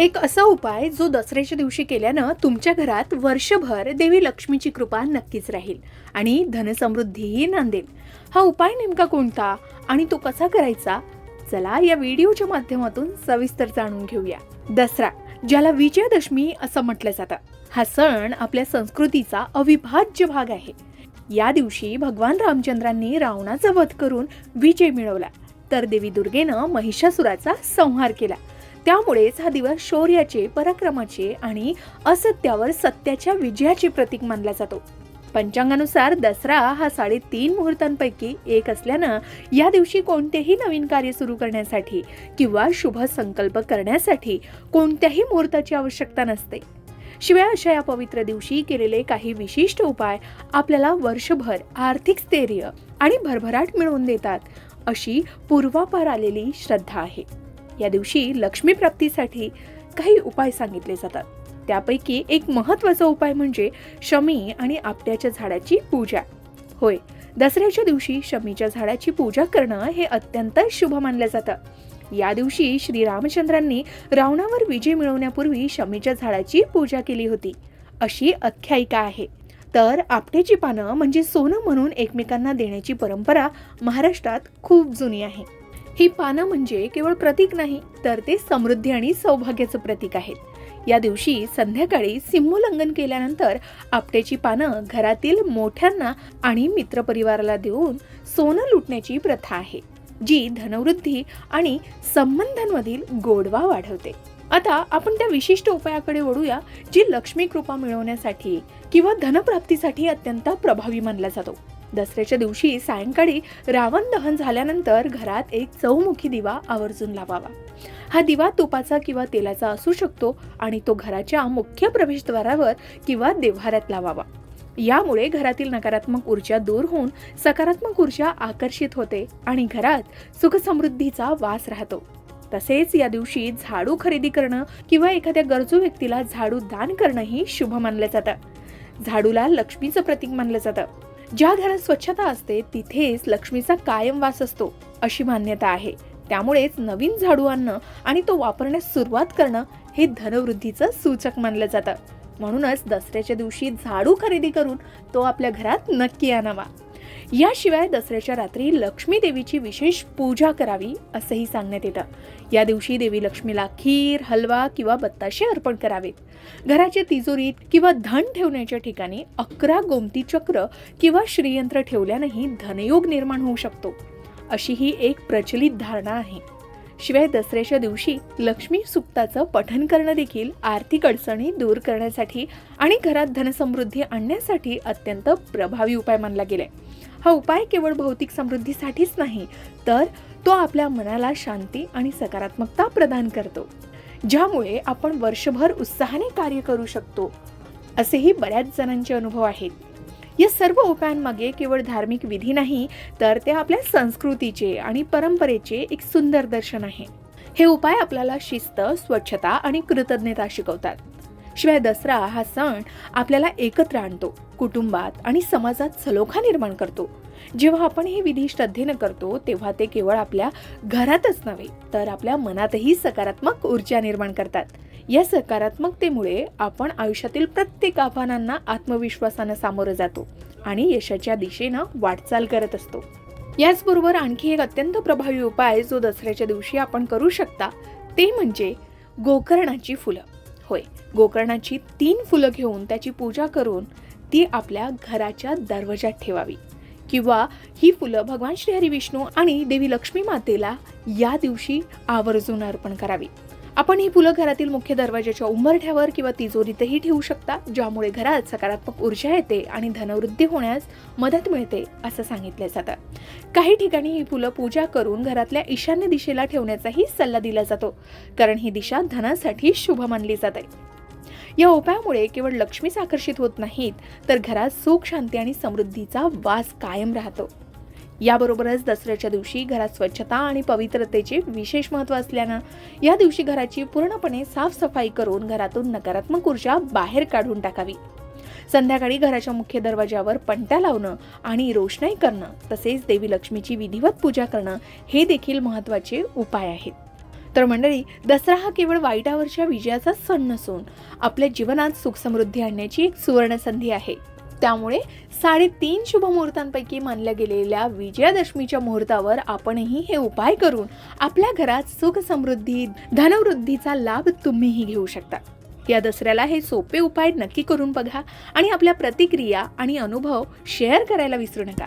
एक असा उपाय जो दसऱ्याच्या दिवशी केल्यानं तुमच्या घरात वर्षभर देवी लक्ष्मीची कृपा नक्कीच राहील आणि धनसमृद्धीही नांदेल. हा उपाय नेमका कोणता आणि तो कसा करायचा? चला या व्हिडिओच्या माध्यमातून सविस्तर जाणून घेऊया. दसरा ज्याला विजयादशमी असं म्हटलं जातं. हा सण आपल्या संस्कृतीचा अविभाज्य भाग आहे. या दिवशी भगवान रामचंद्रांनी रावणाचा वध करून विजय मिळवला. तर देवी दुर्गेनं महिषासुराचा संहार केला. त्यामुळेच हा दिवस शौर्याचे पराक्रमाचे आणि असत्यावर सत्याच्या विजयाचे प्रतीक मानला जातो. पंचांगानुसार दसरा हा साडेतीन मुहूर्तांपैकी एक असल्यानं या दिवशी कोणतेही नवीन कार्य सुरू करण्यासाठी किंवा शुभ संकल्प करण्यासाठी कोणत्याही मुहूर्ताची आवश्यकता नसते. शिवाय अशा या पवित्र दिवशी केलेले काही विशिष्ट उपाय आपल्याला वर्षभर आर्थिक स्थैर्य आणि भरभराट मिळवून देतात अशी पूर्वापार आलेली श्रद्धा आहे. या दिवशी लक्ष्मी प्राप्तीसाठी काही उपाय सांगितले जातात. त्यापैकी एक महत्त्वाचा उपाय म्हणजे शमी आणि आपट्याच्या झाडाची पूजा. होय दसऱ्याच्या दिवशी शमीच्या झाडाची पूजा करणं हे अत्यंत शुभ मानलं जातं. या दिवशी श्रीरामचंद्रांनी रावणावर विजय मिळवण्यापूर्वी शमीच्या झाडाची पूजा केली होती. अशी आख्यायिका आहे. तर आपट्याची पानं म्हणजे सोनं म्हणून एकमेकांना देण्याची परंपरा महाराष्ट्रात खूप जुनी आहे. ही पानं म्हणजे केवळ प्रतीक नाही तर ते समृद्धी आणि सौभाग्याचं प्रतीक आहेत. या दिवशी संध्याकाळी सिंहोल्लंघन केल्यानंतर आपट्याची पानं घरातील मोठ्यांना आणि मित्रपरिवाराला देऊन सोनं लुटण्याची प्रथा आहे जी धनवृद्धी आणि संबंधांमधील गोडवा वाढवते. आता आपण त्या विशिष्ट उपायाकडे वळूया जी लक्ष्मी कृपा मिळवण्यासाठी किंवा धनप्राप्तीसाठी अत्यंत प्रभावी मानला जातो. दसऱ्याच्या दिवशी सायंकाळी रावण दहन झाल्यानंतर घरात एक चौमुखी दिवा आवर्जून लावावा. हा दिवा तुपाचा किंवा तेलाचा असू शकतो आणि तो घराच्या मुख्य प्रवेशद्वारावर किंवा देव्हाऱ्यात लावावा. यामुळे घरातील नकारात्मक ऊर्जा दूर होऊन सकारात्मक ऊर्जा आकर्षित होते आणि घरात सुखसमृद्धीचा वास राहतो. तसेच या दिवशी झाडू खरेदी करणं किंवा एखाद्या गरजू व्यक्तीला झाडू दान करणंही शुभ मानलं जातं. झाडूला लक्ष्मीचं प्रतीक मानलं जातं. ज्या घरात स्वच्छता असते तिथेच लक्ष्मीचा कायम वास असतो अशी मान्यता आहे. त्यामुळेच नवीन झाडू आणणं आणि तो वापरण्यास सुरुवात करणं हे धनवृद्धीचं सूचक मानलं जातं. म्हणूनच दसऱ्याच्या दिवशी झाडू खरेदी करून तो आपल्या घरात नक्की आणावा. याशिवाय दसऱ्याच्या रात्री लक्ष्मी देवीची विशेष पूजा करावी असंही सांगण्यात येतं. या दिवशी देवी लक्ष्मीला खीर हलवा किंवा बत्ताशे अर्पण करावेत. घराच्या तिजोरीत किंवा धन ठेवण्याच्या ठिकाणी अकरा गोमती चक्र किंवा श्रीयंत्र ठेवल्यानंही धनयोग निर्माण होऊ शकतो. अशी ही एक प्रचलित धारणा आहे. शिवाय दसऱ्याच्या दिवशी लक्ष्मी सुक्ताचं पठन करणं देखील आर्थिक अडचणी दूर करण्यासाठी आणि घरात धनसमृद्धी आणण्यासाठी अत्यंत प्रभावी उपाय मानला गेलाय. हा उपाय केवळ भौतिक समृद्धीसाठीच नाही तर तो आपल्या मनाला शांती आणि सकारात्मकता प्रदान करतो. ज्यामुळे आपण वर्षभर उत्साहाने कार्य करू शकतो असेही बऱ्याच जणांचे अनुभव आहेत. या सर्व उपायांमागे केवळ धार्मिक विधी नाही तर ते आपल्या संस्कृतीचे आणि परंपरेचे एक सुंदर दर्शन आहे. हे उपाय आपल्याला शिस्त स्वच्छता आणि कृतज्ञता शिकवतात. शिवाय दसरा हा सण आपल्याला एकत्र आणतो. कुटुंबात आणि समाजात सलोखा निर्माण करतो. जेव्हा आपण हे विधी श्रद्धेनं करतो तेव्हा ते केवळ आपल्या घरातच नव्हे तर आपल्या मनातही सकारात्मक ऊर्जा निर्माण करतात. या सकारात्मकतेमुळे आपण आयुष्यातील प्रत्येक आव्हानांना आत्मविश्वासानं सामोरं जातो आणि यशाच्या दिशेनं वाटचाल करत असतो. याचबरोबर आणखी एक अत्यंत प्रभावी उपाय जो दसऱ्याच्या दिवशी आपण करू शकता ते म्हणजे गोकर्णाची फुलं. होय गोकर्णाची तीन फुलं घेऊन त्याची पूजा करून ती आपल्या घराच्या दरवाजात ठेवावी. किंवा ही फुलं भगवान श्रीहरी विष्णू आणि देवी लक्ष्मी मातेला या दिवशी आवर्जून अर्पण करावी. आपण ही फुलं घरातील मुख्य दरवाजाच्या उंबरठ्यावर किंवा तिजोरीतही ठेवू शकता ज्यामुळे घरात सकारात्मक ऊर्जा येते आणि धनवृद्धी होण्यास मदत मिळते असं सांगितलं जातं. काही ठिकाणी ही फुलं पूजा करून घरातल्या ईशान्य दिशेला ठेवण्याचाही सल्ला दिला जातो कारण ही दिशा धनासाठी शुभ मानली जाते. या उपायामुळे केवळ लक्ष्मीच आकर्षित होत नाहीत तर घरात सुख शांती आणि समृद्धीचा वास कायम राहतो. याबरोबरच दसऱ्याच्या दिवशी घरात स्वच्छता आणि पवित्रतेचे विशेष महत्त्व असल्यानं या दिवशी घराची पूर्णपणे साफसफाई करून घरातून नकारात्मक ऊर्जा बाहेर काढून टाकावी. संध्याकाळी घराच्या मुख्य दरवाजावर पणत्या लावणं आणि रोषणाई करणं तसेच देवी लक्ष्मीची विधिवत पूजा करणं हे देखील महत्त्वाचे उपाय आहेत. तर मंडळी दसरा हा केवळ वाईटावरच्या विजयाचा सण नसून आपल्या जीवनात सुख समृद्धी आणण्याची एक सुवर्ण संधी आहे. त्यामुळे साडेतीन शुभ मुहूर्तांपैकी मानल्या गेलेल्या विजयादशमीच्या मुहूर्तावर आपणही हे उपाय करून आपल्या घरात सुख समृद्धी धनवृद्धीचा लाभ तुम्हीही घेऊ शकता. या दसऱ्याला हे सोपे उपाय नक्की करून बघा आणि आपल्या प्रतिक्रिया आणि अनुभव शेअर करायला विसरू नका.